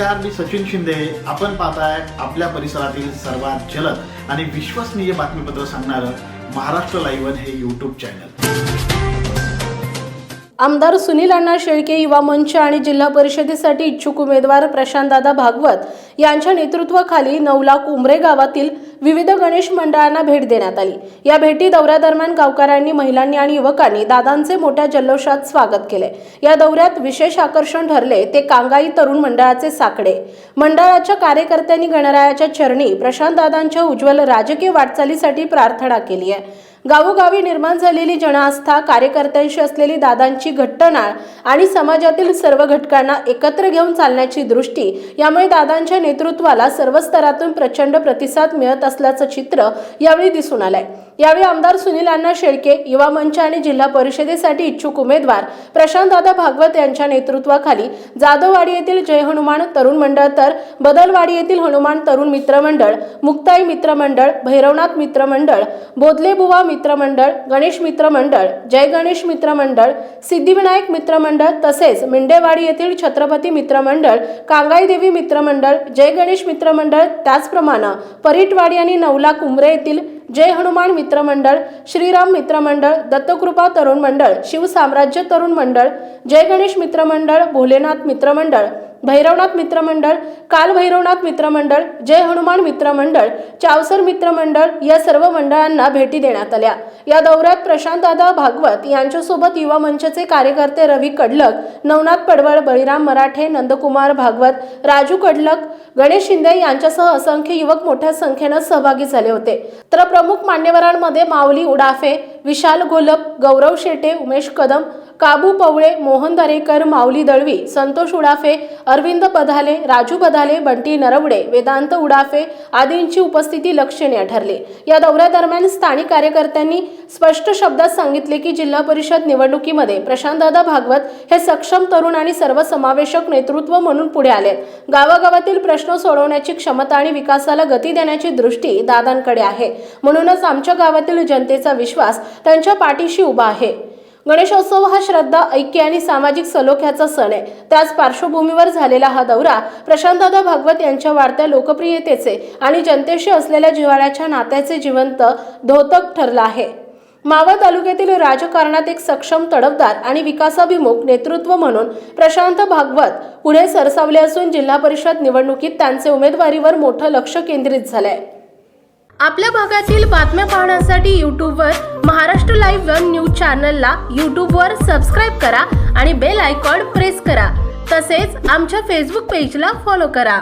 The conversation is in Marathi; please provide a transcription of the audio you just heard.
नमस्कार मी सचिन शिंदे. आपण पाहताय आपल्या परिसरातील सर्वात जलद आणि विश्वसनीय बातमीपत्र सांगणारं महाराष्ट्र लाईव्ह हे युट्यूब चॅनल आमदार सुनील अण्णा शेळके युवा मंच आणि जिल्हा परिषदेसाठी इच्छुक उमेदवार प्रशांतदादा भागवत यांच्या नेतृत्वाखाली नवलाख उमरे गावातील विविध गणेश मंडळांना भेट देण्यात आली. या भेटी दौऱ्यादरम्यान गावकऱ्यांनी महिलांनी आणि युवकांनी दादांचे मोठ्या जल्लोषात स्वागत केले. या दौऱ्यात विशेष आकर्षण ठरले ते कांगाई तरुण मंडळाचे साकडे. मंडळाच्या कार्यकर्त्यांनी गणरायाच्या चरणी प्रशांतदादांच्या उज्ज्वल राजकीय वाटचालीसाठी प्रार्थना केली आहे. गावोगावी निर्माण झालेली जनआस्था कार्यकर्त्यांशी असलेली दादांची घट्टनाळ आणि समाजातील सर्व घटकांना एकत्र घेऊन चालण्याची दृष्टी यामुळे दादांच्या नेतृत्वाला सर्व स्तरातून प्रचंड प्रतिसाद मिळत असल्याचं चित्र यावेळी दिसून आलंय. यावेळी आमदार सुनील अण्णा शेळके युवा मंच आणि जिल्हा परिषदेसाठी इच्छुक उमेदवार प्रशांतदादा भागवत यांच्या नेतृत्वाखाली जाधववाडी येथील जय हनुमान तरुण मंडळ तर बदलवाडी येथील हनुमान तरुण मित्रमंडळ मुक्ताई मित्रमंडळ भैरवनाथ मित्रमंडळ बोधलेबुवा मित्रमंडळ गणेश मित्रमंडळ जय गणेश मित्रमंडळ सिद्धिविनायक मित्रमंडळ तसेच मिंडेवाडी येथील छत्रपती मित्रमंडळ कांगाईदेवी मित्रमंडळ जय गणेश मित्रमंडळ त्याचप्रमाणे परीटवाडी यांनी नवला कुंभरे येथील जय हनुमान मित्रमंडळ श्रीराम मित्रमंडळ दत्तकृपा तरुण मंडळ शिवसाम्राज्य तरुण मंडळ जय गणेश मित्रमंडळ भोलेनाथ मित्रमंडळ भैरवनाथ मित्रमंडळ काल भैरवनाथ मित्रमंडळ जय हनुमान मित्रमंडळ चावसर मित्रमंडळ या सर्व मंडळांना भेटी देण्यात आल्या. या दौऱ्यात प्रशांतदादा भागवत यांच्यासोबत युवा मंचचे कार्यकर्ते रवी कडलक नवनाथ पडवळ बळीराम मराठे नंदकुमार भागवत राजू कडलक गणेश शिंदे यांच्यासह असंख्य युवक मोठ्या संख्येनं सहभागी झाले होते. तर प्रमुख मान्यवरांमध्ये माऊली उडाफे विशाल घोलप गौरव शेटे उमेश कदम काबू पवळे मोहन दरेकर माऊली दळवी संतोष उडाफे अरविंद पधाले राजू बधाले बंटी नरवडे वेदांत उडाफे आदींची उपस्थिती लक्षणीय ठरली. या दौऱ्यादरम्यान स्थानिक कार्यकर्त्यांनी स्पष्ट शब्दात सांगितले की जिल्हा परिषद निवडणुकीमध्ये प्रशांतदादा भागवत हे सक्षम तरुण आणि सर्वसमावेशक नेतृत्व म्हणून पुढे आले. गावागावातील प्रश्न सोडवण्याची क्षमता आणि विकासाला गती देण्याची दृष्टी दादांकडे आहे. म्हणूनच आमच्या गावातील जनतेचा विश्वास त्यांच्या पाठीशी उभा आहे. गणेशोत्सव हा श्रद्धा ऐक्य आणि सामाजिक सलोख्याचा सण आहे. त्याच पार्श्वभूमीवर झालेला हा दौरा प्रशांतदादा भागवत यांच्या वाढत्या लोकप्रियतेचे आणि जनतेशी असलेल्या जिव्हाळ्याच्या नात्याचे जिवंत धोतक ठरला आहे. मावळ तालुक्यातील राजकारणात एक सक्षम तडफदार आणि विकासाभिमुख नेतृत्व म्हणून प्रशांत भागवत पुढे सरसावले असून जिल्हा परिषद निवडणुकीत त्यांचे उमेदवारीवर मोठं लक्ष केंद्रित झालंय. आपल्या भागातील बातम्या पाहण्यासाठी यूट्यूबवर महाराष्ट्र लाईव्ह वन न्यूज चॅनलला यूट्यूबवर सबस्क्राईब करा आणि बेल आयकॉन प्रेस करा. तसेच आमच्या फेसबुक पेजला फॉलो करा.